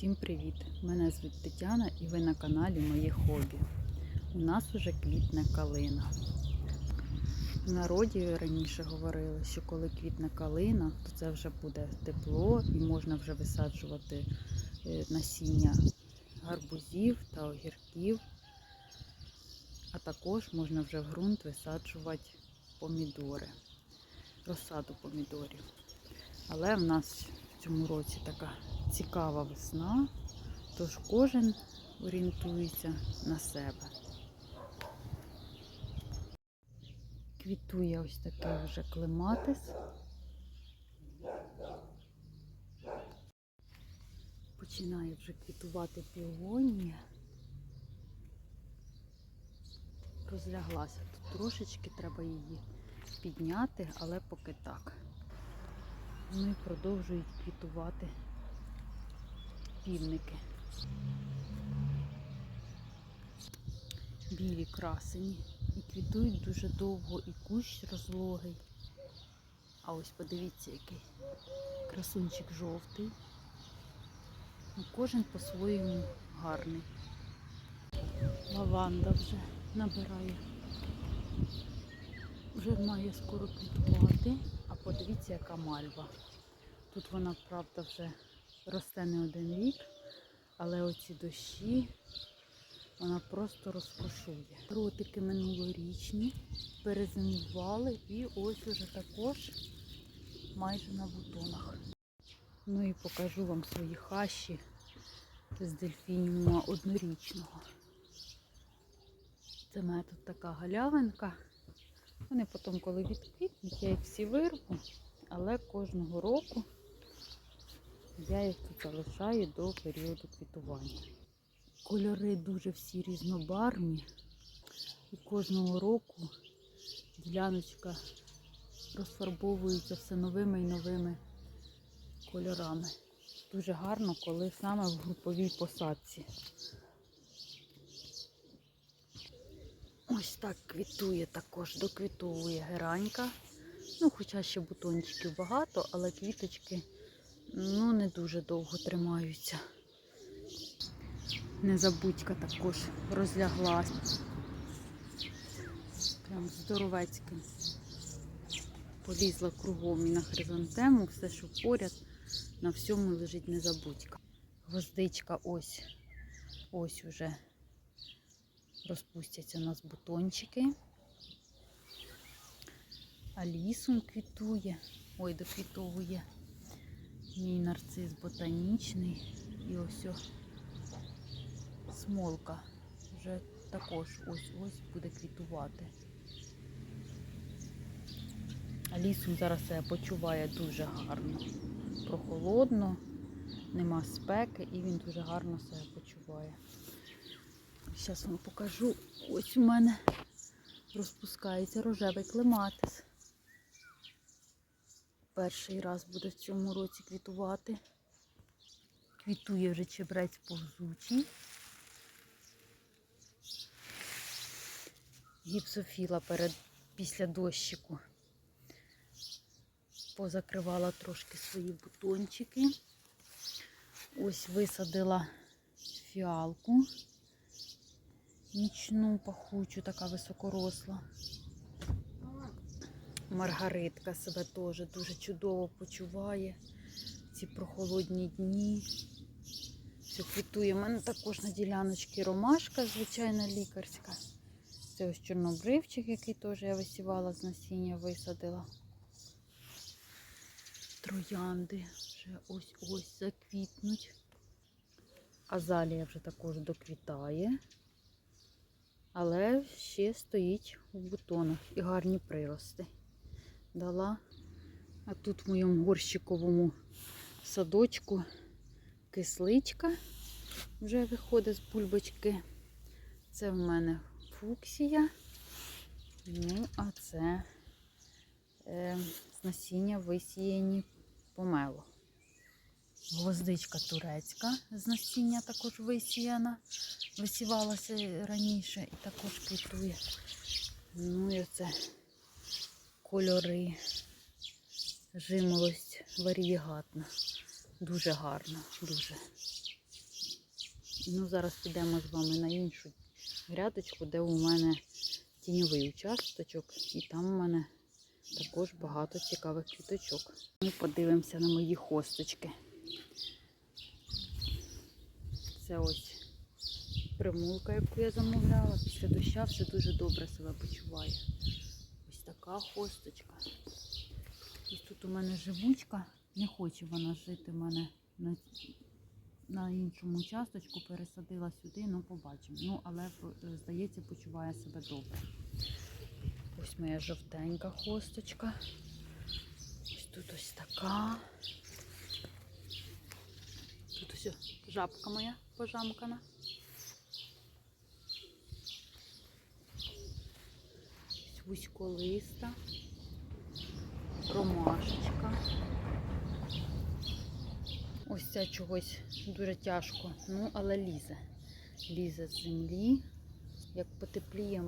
Усім привіт! Мене звуть Тетяна і ви на каналі Моє Хобі. У нас уже квітне калина. В народі раніше говорили, що коли квітне калина, то це вже буде тепло і можна вже висаджувати е, насіння гарбузів та огірків. А також можна вже в ґрунт висаджувати помідори, розсаду помідорів. Але в нас в цьому році така цікава весна, тож кожен орієнтується на себе. Квітує ось такий вже клематис. Починає вже квітувати півонія. Розляглася тут трошечки, треба її підняти, але поки так. І продовжують квітувати півники. Білі красені. І квітують дуже довго, і кущ розлогий. А ось подивіться, який красунчик жовтий. Ну, Кожен по-своєму гарний. Лаванда вже набирає. Вже має скоро квітувати. А подивіться, яка мальва. Тут вона, правда, вже росте не один рік, але оці дощі вона просто розкошує. Ротики минулорічні перезимували і ось уже також майже на бутонах. Ну і покажу вам свої хащі з дельфініума однорічного. Це мене тут така галявинка. Вони потім, коли відквітнуть, я їх всі вирву, але кожного року я їх тут залишаю до періоду квітування. Кольори дуже всі різнобарвні. І кожного року діляночка розфарбовується все новими і новими кольорами. Дуже гарно, коли саме в груповій посадці. Ось так квітує також, доквітовує геранька. Ну, хоча ще бутончиків багато, але квіточки ну, не дуже довго тримаються. Незабудька також розляглась. Прям здоровецьким. Полізла кругом і на хризантему, все, що поряд, на всьому лежить незабудька. Гвоздичка ось, ось уже розпустяться у нас бутончики. Алісум квітує, ой, доквітовує. Мій нарцис ботанічний. І ось смолка. Вже також ось-ось буде квітувати. Алісум зараз себе почуває дуже гарно. Прохолодно, нема спеки і він дуже гарно себе почуває. Зараз вам покажу. Ось у мене розпускається рожевий клематис. Перший раз буде в цьому році квітувати. Квітує вже чебрець повзучий. Гіпсофіла перед, після дощику позакривала трошки свої бутончики. Ось висадила фіалку нічну пахучу, така високоросла. Маргаритка себе теж дуже чудово почуває ці прохолодні дні. Все квітує. У мене також на діляночці ромашка, звичайна лікарська. Це ось чорнобривчик, який теж я висівала з насіння, висадила. Троянди вже ось-ось заквітнуть. Азалія вже також доквітає. Але ще стоїть у бутонах і гарні прирости. Дала. А тут в моєму горщиковому садочку кисличка вже виходить з бульбочки. Це в мене фуксія. Ну, а це е, з насіння висіяні помело. Гвоздичка турецька з насіння також висіяна. Висівалася раніше і також квітує. Ну і оце кольори, жимолость варієгатна. Дуже гарна, дуже. Ну, зараз підемо з вами на іншу грядочку, де у мене тіньовий участочок, і там у мене також багато цікавих квіточок. Ми подивимося на мої хосточки. Це ось примулка, яку я замовляла. Після доща все дуже добре себе почуває. Така хосточка. Ось тут у мене живучка. Не хоче вона жити в мене на, на іншому участочку. Пересадила сюди, ну побачимо. Ну, але е, здається, почуває себе добре. Ось моя жовтенька хосточка. Ось тут ось така. Тут ось жабка моя пожамкана. Вузьколиста, ромашечка. Ось ця чогось дуже тяжко, ну але лізе. Лізе з землі. Як потепліє,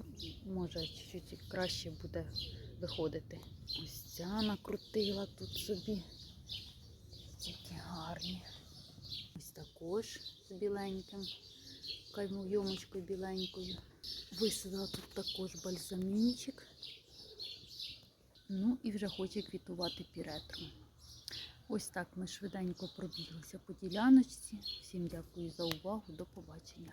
може чуть-чуть краще буде виходити. Ось ця накрутила тут собі. Які гарні. Ось також з біленьким, каймойомочкою біленькою. Висила тут також бальзамінчик. Ну і вже хоче квітувати піретром. Ось так ми швиденько пробіглися по діляночці. Всім дякую за увагу. До побачення.